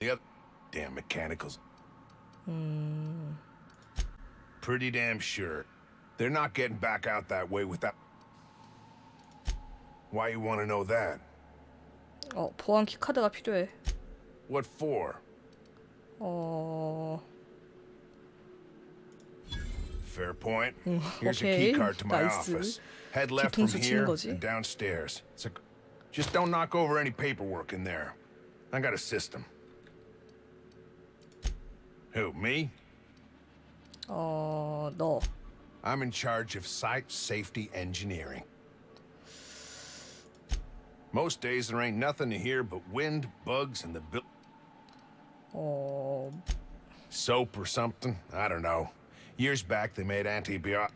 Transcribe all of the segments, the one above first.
The other damn mechanicals. Pretty damn sure. They're not getting back out that way without. Why you want to know that? 어 보안 키 카드가 필요해. What for? 어 Fair point. Here's a okay, key card to my nice. office. Head left from 뒤통수 치는 here 거지. and downstairs. It's a... Just don't knock over any paperwork in there. I got a system. Who, me? Oh, no. I'm in charge of site safety engineering. Most days there ain't nothing to hear but wind, bugs, and the bill. Oh. Soap or something? I don't know. Years back they made antibiotic.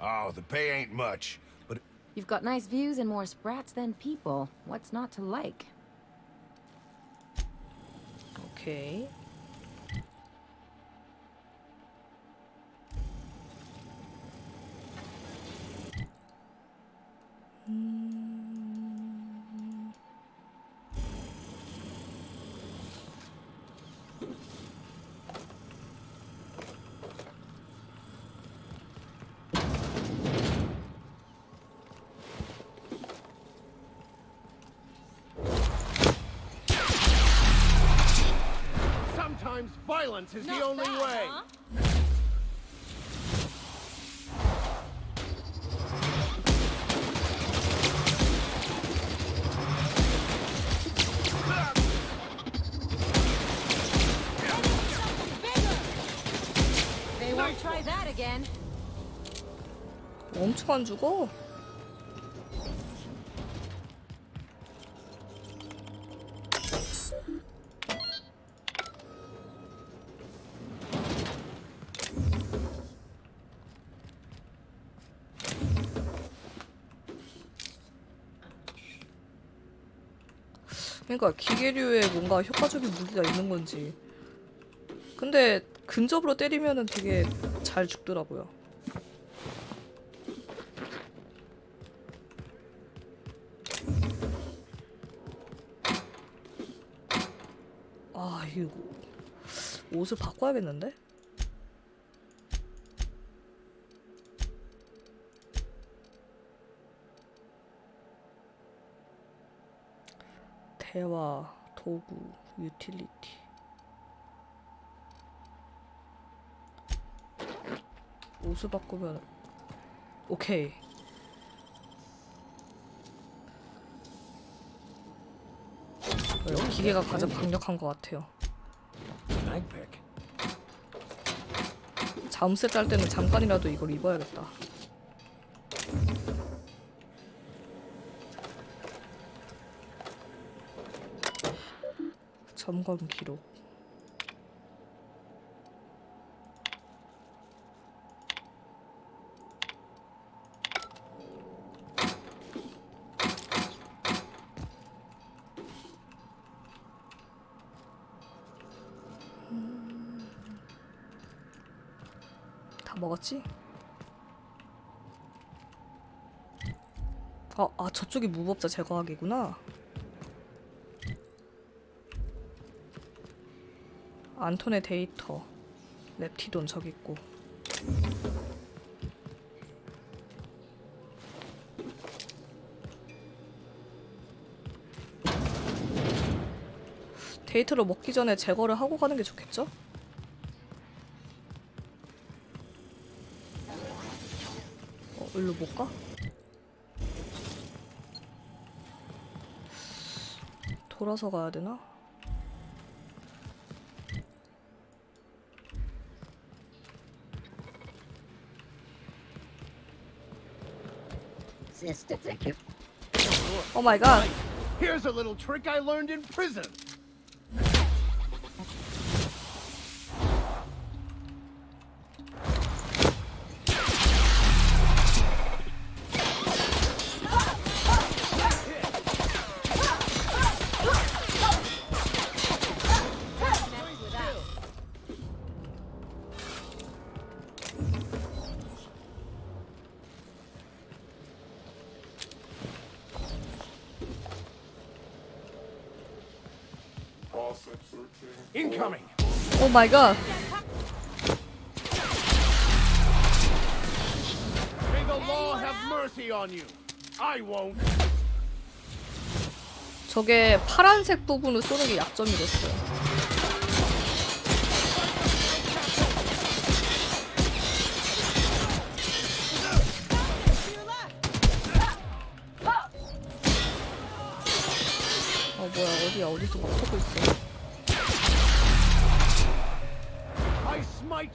Oh, the pay ain't much, but. You've got nice views and more sprats than people. What's not to like? Okay. Violence is the only way. They won't try that again. 엄청 안 죽어. 그러니까 기계류에 뭔가 효과적인 무기가 있는 건지. 근데 근접으로 때리면은 되게 잘 죽더라고요. 아 이거 옷을 바꿔야겠는데? 대화 도구 유틸리티 옷을 바꾸면 오케이 어, 기계가 가장 강력한 것 같아요. 잠새 짤 때는 잠깐이라도 이걸 입어야겠다. 점검 기록. 다 먹었지? 아, 아 저쪽이 무법자 제거하기구나. 안톤의 데이터, 랩티돈 저기 있고. 데이터를 먹기 전에 제거를 하고 가는 게 좋겠죠? 어, 일로 못 가? 돌아서 가야 되나? Thank you. Oh my god. Here's a little trick I learned in prison. 마이 갓. 저게 파란색 부분을 쏘는 게 약점이랬어요. 어 뭐야 어디야 어디서 막 쏘고 있어.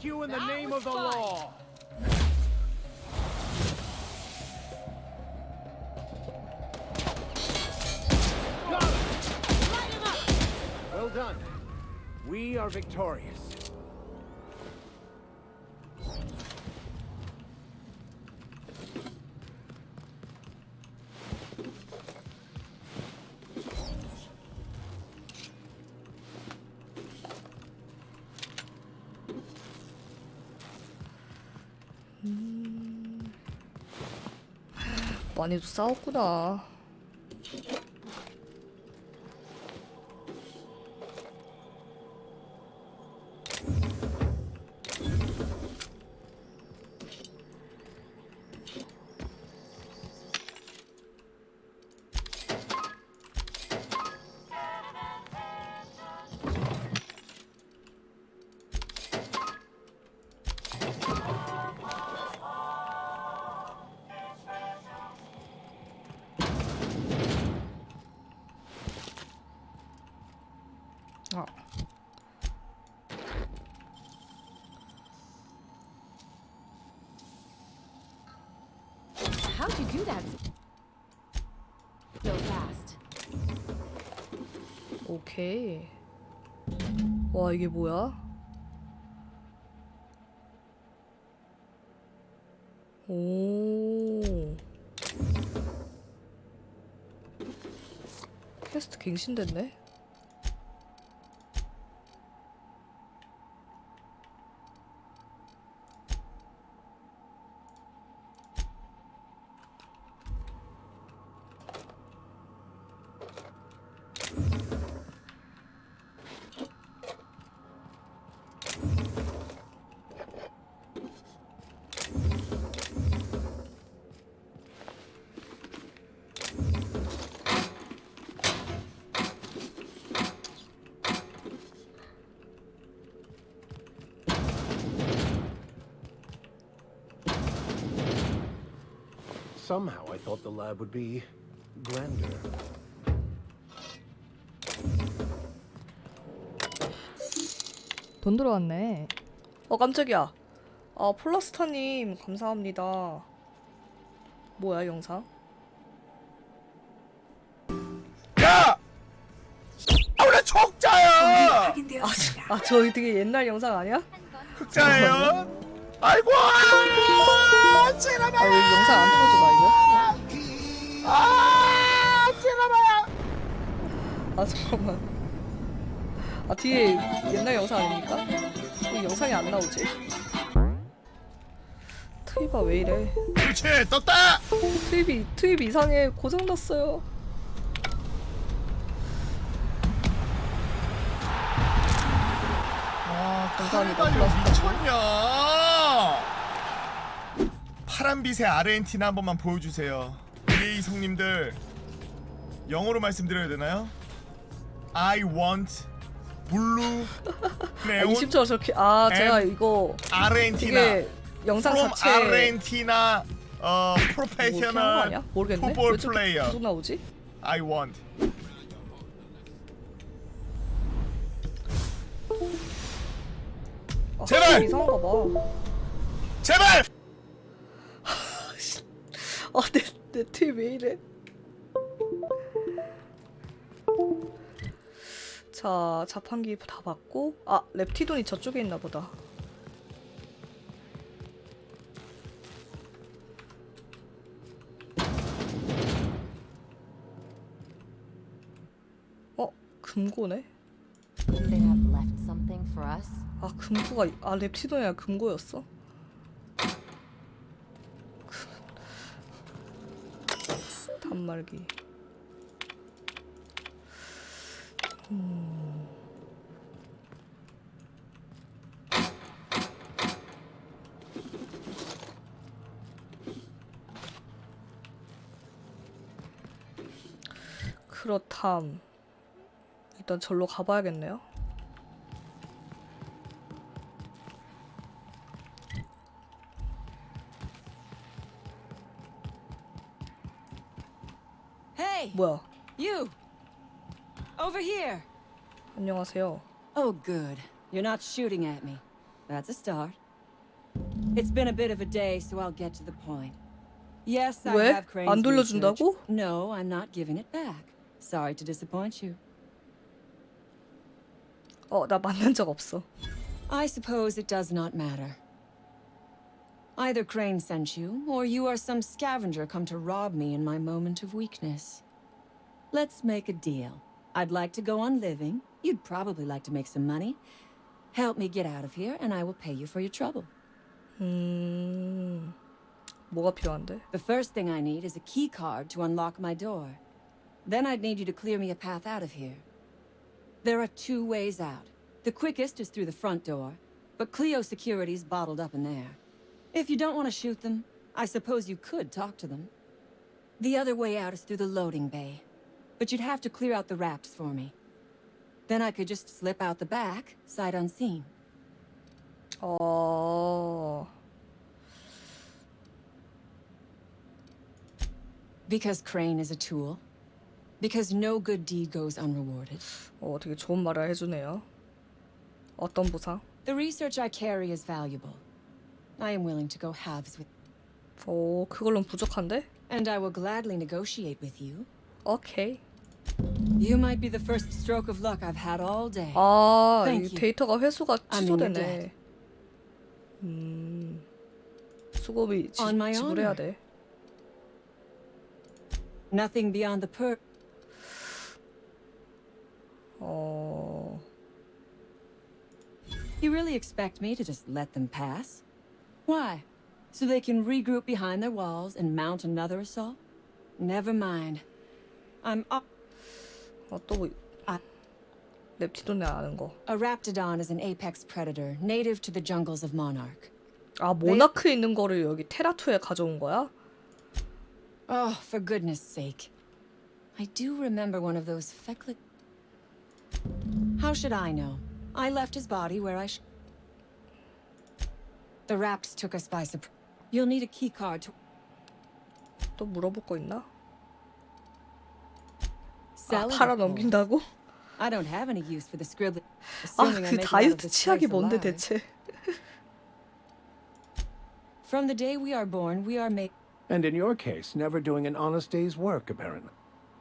You in the name of the law. Well done. We are victorious. 많이도 싸웠구나. 오케이. 와 이게 뭐야? 오. 퀘스트 갱신됐네. Somehow I thought the lab would be grander. 돈 들어왔네. 어 깜짝이야. 아 폴라스타님 감사합니다. 뭐야 영상? 야! 아, 원래 족자야! 아저 되게 옛날 영상 아니야? 흑자예요? 아이고! 아, 찌라마! 아왜 영상 안 틀어줘 나 이거? 아! 아 잠깐만. 아 뒤에 옛날 영상 아닙니까? 왜 영상이 안 나오지? 트위바 왜 이래? 그렇지, 떴다! 트윗이 트윗 이상해 고장 났어요. 아, 감사합니다, 플라스틱. 미쳤냐? 파란빛의 아르헨티나 한 번만 보여주세요. EA 성님들 영어로 말씀드려야 되나요? I want blue 아, neon 20초 저렇게 아 제가. 이거 아르헨티나 영상 from 자체 아르헨티나 어뭐 프로페셔널 아니야? 모르겠네. 풋볼 저렇게 플레이어. 계속 나오지? I want 아, 제발! 이상한가 봐. 제발! 아 내 내 트윗 왜 이래? 자 자판기 다 받고 아 랩티돈이 저쪽에 있나 보다. 어 금고네? 아 금고가 아 랩티돈이 아니라 금고였어? 연말기. 음. 그렇담. 일단 절로 가봐야겠네요. Hey, 뭐야? you! Over here! 안녕하세요. Oh, good. You're not shooting at me. That's a start. It's been a bit of a day, so I'll get to the point. Yes, I 왜? have Crane's 안 research. 돌려준다고? No, I'm not giving it back. Sorry to disappoint you. 어, 나 만난 적 없어. I suppose it does not matter. Either Crane sent you, or you are some scavenger come to rob me in my moment of weakness. Let's make a deal. I'd like to go on living. You'd probably like to make some money. Help me get out of here, and I will pay you for your trouble. 음, 뭐가 필요한데? The first thing I need is a key card to unlock my door. Then I'd need you to clear me a path out of here. There are two ways out. The quickest is through the front door, but Clio security's bottled up in there. If you don't want to shoot them, I suppose you could talk to them. The other way out is through the loading bay, but you'd have to clear out the wraps for me. Then I could just slip out the back, sight unseen. 어, Because Crane is a tool. Because no good deed goes unrewarded. 어, 되게 좋은 말을 해주네요. 어떤 보상? The research I carry is valuable. I am willing to go halves with, 오, 그걸로는 부족한데? and I will gladly negotiate with you. 오케이. You might be the first stroke of luck I've had all day. 아, Thank 이 you. 데이터가 회수가 I'm in your 취소되네. debt. 음, 수고비 지, On my 지불해야 honor. 돼. Nothing beyond the per. 어, You really expect me to just let them pass? Why? So they can regroup behind their walls and mount another assault? Never mind. I'm up. 어, 또 뭐, 아. 랩티돈에 아는 거. A raptidon is an apex predator, native to the jungles of Monarch. 아, 모나크에 있는 거를 여기 테라투에 가져온 거야? Oh, for goodness sake. I do remember one of those feckless. How should I know? I left his body where I sh. The raps took us by surprise. You'll need a key card to 또 물어볼 거 있나? 아, sell it. 팔아 of course. 넘긴다고? I don't have any use for the scribbling. 아, Assuming I 그 make it out of 다이어트 this 치약이 place 뭔데 alive. 대체? From the day we are born, we are made. And in your case, never doing an honest day's work, apparently.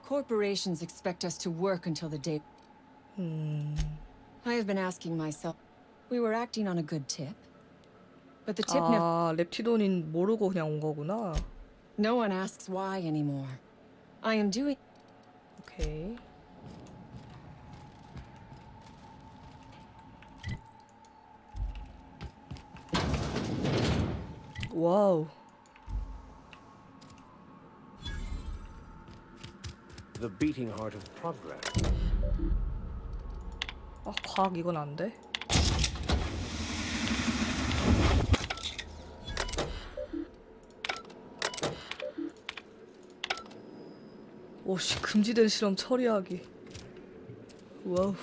Corporations expect us to work until the day. I have been asking myself, we were acting on a good tip, But the tip never. 아, 랩티돈인 모르고 그냥 온 거구나. No one asks why anymore. I am doing. 오케이. 와우. The beating heart of progress. 아, 과학 이건 안 돼. 오씨, 금지된 실험 처리하기. 와우.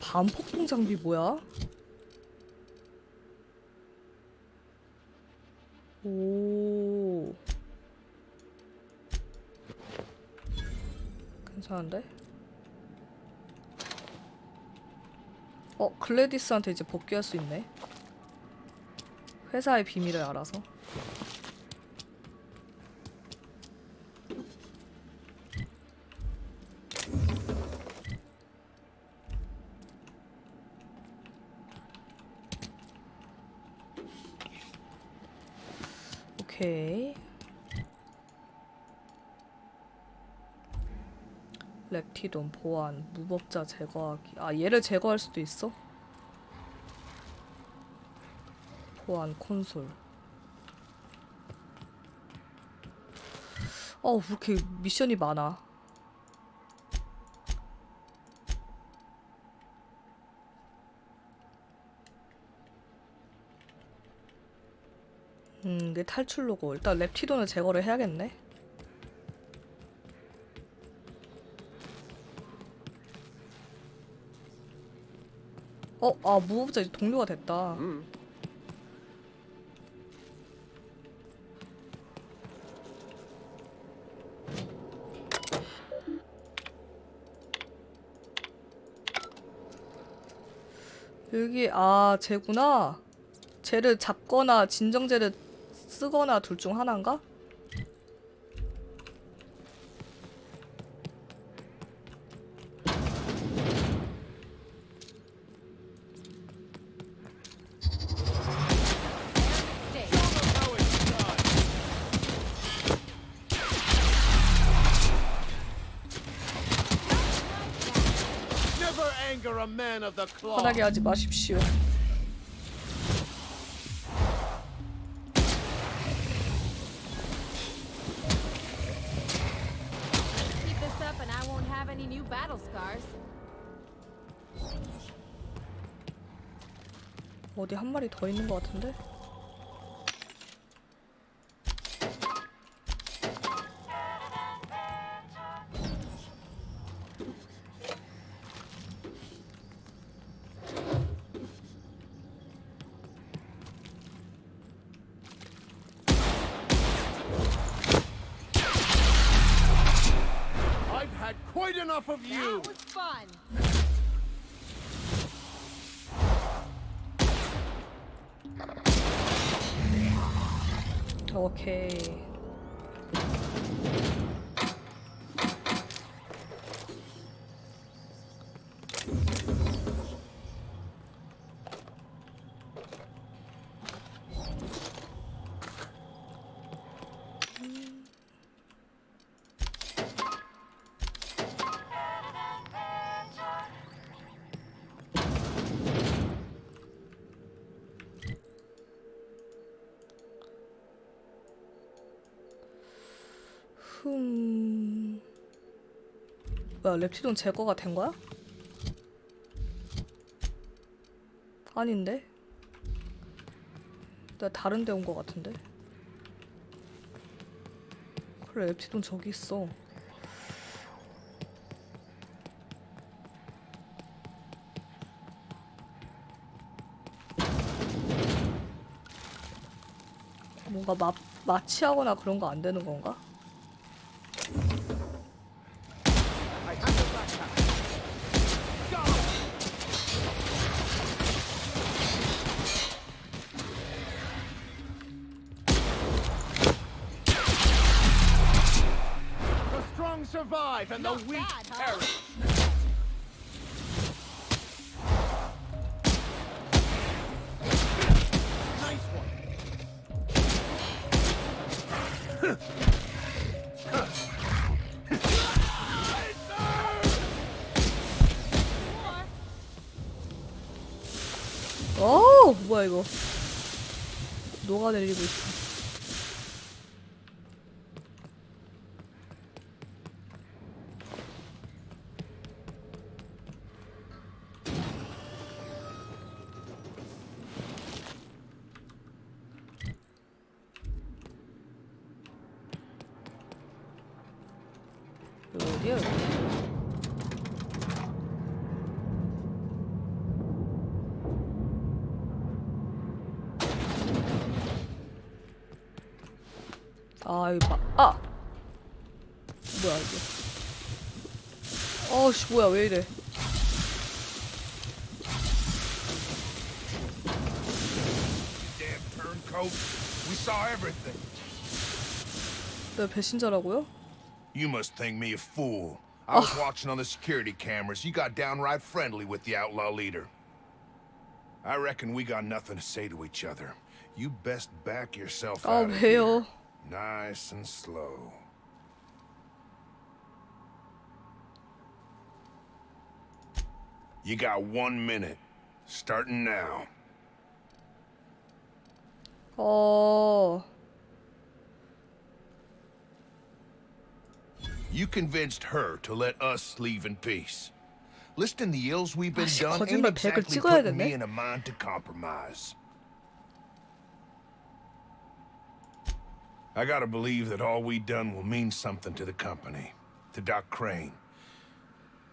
반폭풍 장비 뭐야? 오. 괜찮은데? 어, 글래디스한테 이제 복귀할 수 있네. 회사의 비밀을 알아서. 오케이. 랩티돈 보안 무법자 제거하기 아 얘를 제거할 수도 있어? 보안 콘솔 어왜 이렇게 미션이 많아 음, 이게 탈출로고 일단 랩티돈을 제거를 해야겠네. 어, 아 무법자 이제 동료가 됐다. 여기 아 쟤구나. 쟤를 잡거나 진정제를 쓰거나 둘 중 하나인가? 화나게 하지 마십시오. Keep this up and I won't have any new battle scars. 어디 한 마리 더 있는 것 같은데? 오 뭐야, 랩티돈 제거가 된 거야? 아닌데? 내가 다른 데 온 거 같은데? 그래, 랩티돈 저기 있어. 뭔가 마, 마취하거나 그런 거 안 되는 건가? 뭐야 이거? 녹아내리고 있어. 어디야 여기 아 이거 봐. 아 뭐야 이게 어씨 뭐야 왜 이래 Damn turncoat. We saw everything. 내가 배신자라고요? You must think me a fool. I was watching on the security cameras. You got downright friendly with the outlaw leader. I reckon we got nothing to say to each other. You best back yourself 아 out of 왜요? here. Nice and slow. You got one minute, starting now. Oh. You convinced her to let us leave in peace. Listing the ills we've been 아, done ain't exactly putting me in a mind to compromise. I gotta believe that all we done will mean something to the company, to Doc Crane.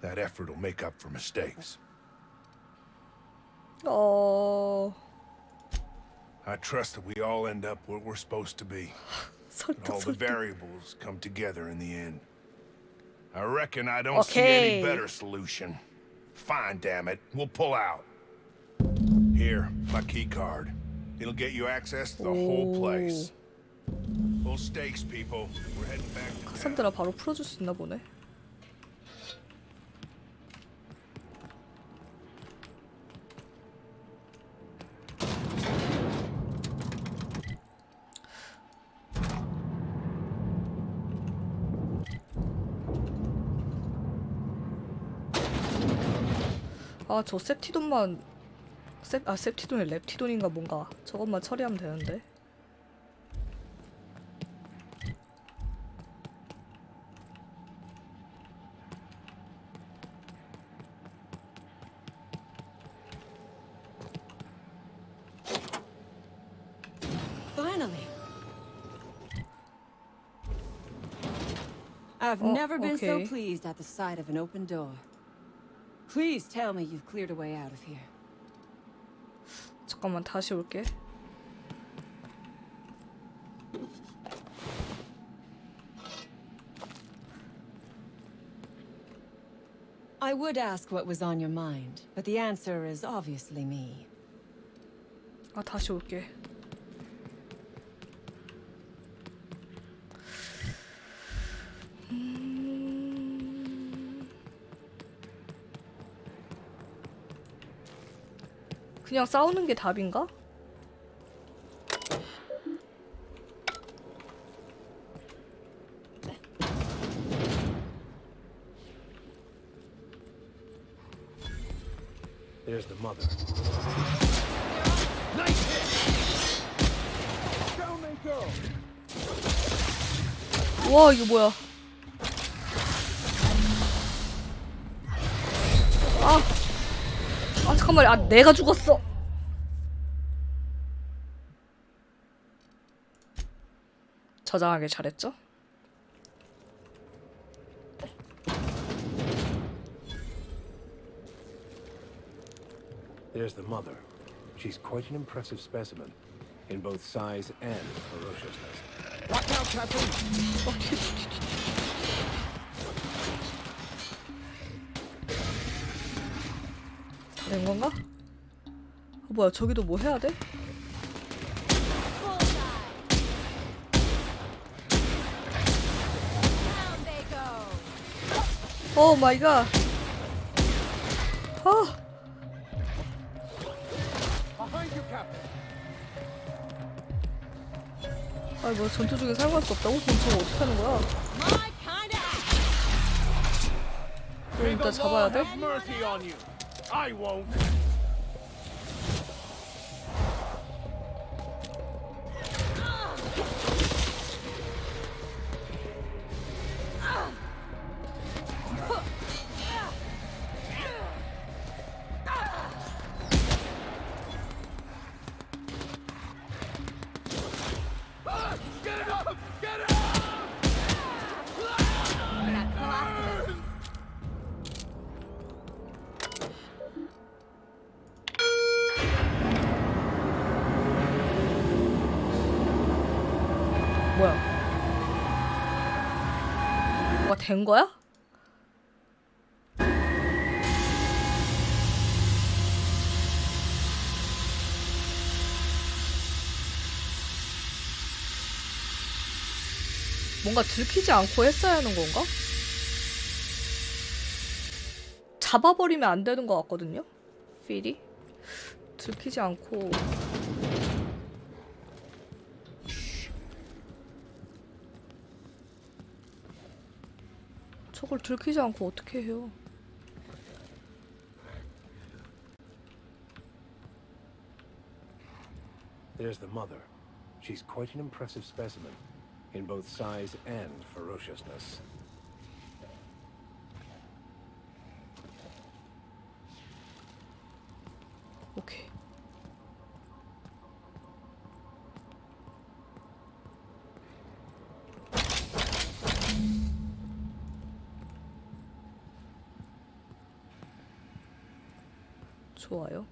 That effort will make up for mistakes. Oh. I trust that we all end up where we're supposed to be. and all the variables come together in the end. I reckon I don't okay. see any better solution. Fine, damn it. We'll pull out. Here, my key card. It'll get you access to the Ooh. whole place. 카산드라 바로 풀어줄 수 있나 보네. 아저 셉티돈만 셉, 아 셉티돈이 랩티돈인가 뭔가. 저것만 처리하면 되는데 I've Oh, never been so okay. pleased at the sight of an open door. Please tell me you've cleared a way out of here. 잠깐만 다시 올게 I would ask what was on your mind, but the answer is obviously me. 아 다시 올게 그냥 싸우는 게 답인가? There's the mother. 와 이거 뭐야 아 잠깐만 아 내가 죽었어 저장하길 잘했죠? There's the mother. She's quite an impressive specimen, in both size and ferociousness. Watch out, Captain! 된 건가? 아, 뭐야 저기도 뭐 해야 돼? 오 마이 갓. 아! 아니 뭐 전투 중에 사용할 수 없다고? 그럼 저거 어떻게 하는 거야? 그럼 일단 잡아야 돼? Have mercy on you! I won't! 된 거야? 뭔가 들키지 않고 했어야 하는 건가? 잡아버리면 안 되는 것 같거든요? 필이? 들키지 않고 저걸 들키지 않고 어떻게 해요? There's the mother. She's quite an impressive specimen, in both size and ferociousness. 좋아요.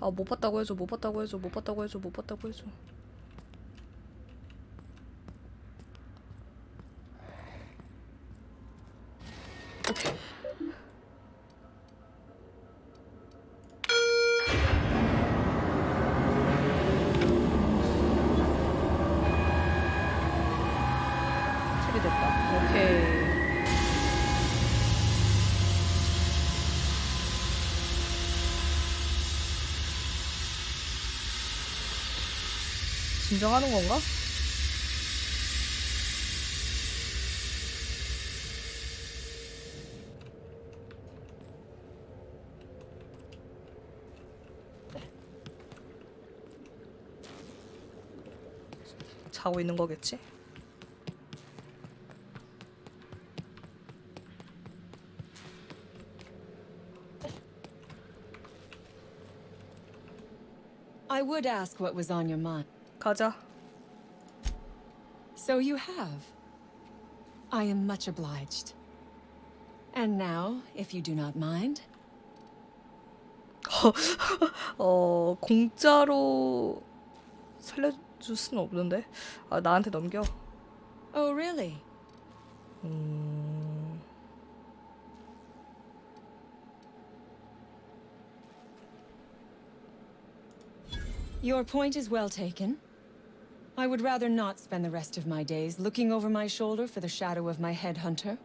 아 못 봤다고 해줘 못 봤다고 해줘 못 봤다고 해줘 못 봤다고 해줘 오케이 처리됐다 오케이 진정하는 건가? 자고 있는 거겠지? 가자. So you have. I am much obliged. And now, if you do not mind, 어 공짜로 살려줄 순 없는데. 아 나한테 넘겨. oh really? 음... Your point is well taken. I would rather not spend the rest of my days looking over my shoulder for the shadow of my headhunter.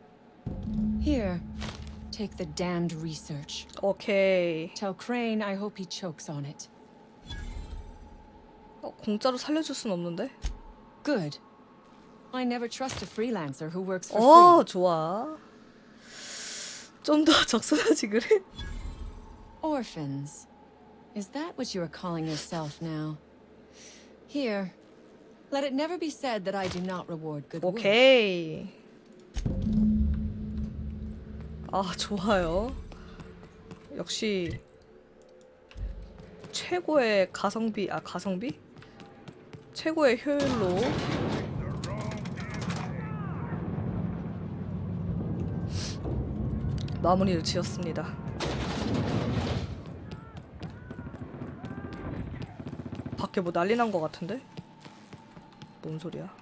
Here, take the damned research. 오케이. Tell Crane I hope he chokes on it. 어, 공짜로 살려줄 순 없는데. Good. I never trust a freelancer who works for 어 free. 좋아. 좀 더 적선하지 그래? Orphans. Is that what you are calling yourself now? Here. Let it never be said that I do not reward good work. 오케이. 아 좋아요. 역시 최고의 가성비 아 가성비? 최고의 효율로 마무리를 지었습니다. 밖에 뭐 난리 난 것 같은데? 뭔 소리야?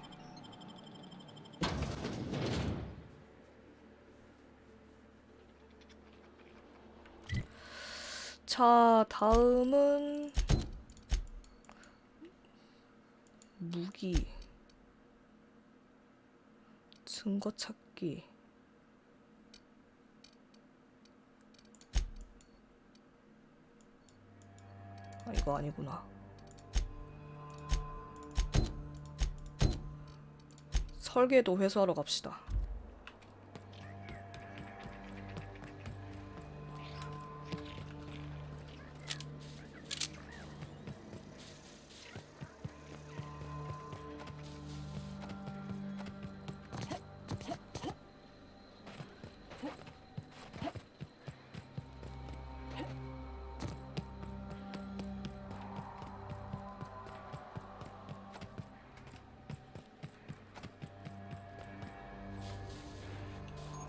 자, 다음은 무기 증거 찾기 아, 이거 아니구나. 설계도 회수하러 갑시다.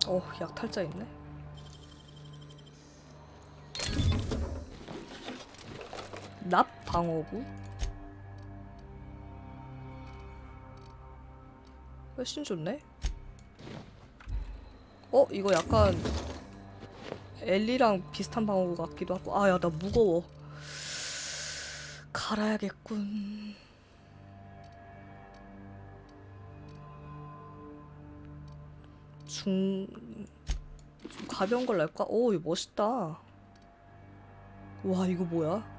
어, 약탈자 있네. 납 방어구. 훨씬 좋네. 어, 이거 약간 엘리랑 비슷한 방어구 같기도 하고. 아, 야, 나 무거워. 갈아야겠군. 중... 좀 가벼운 걸 낼까? 오, 이거 멋있다. 와, 이거 뭐야?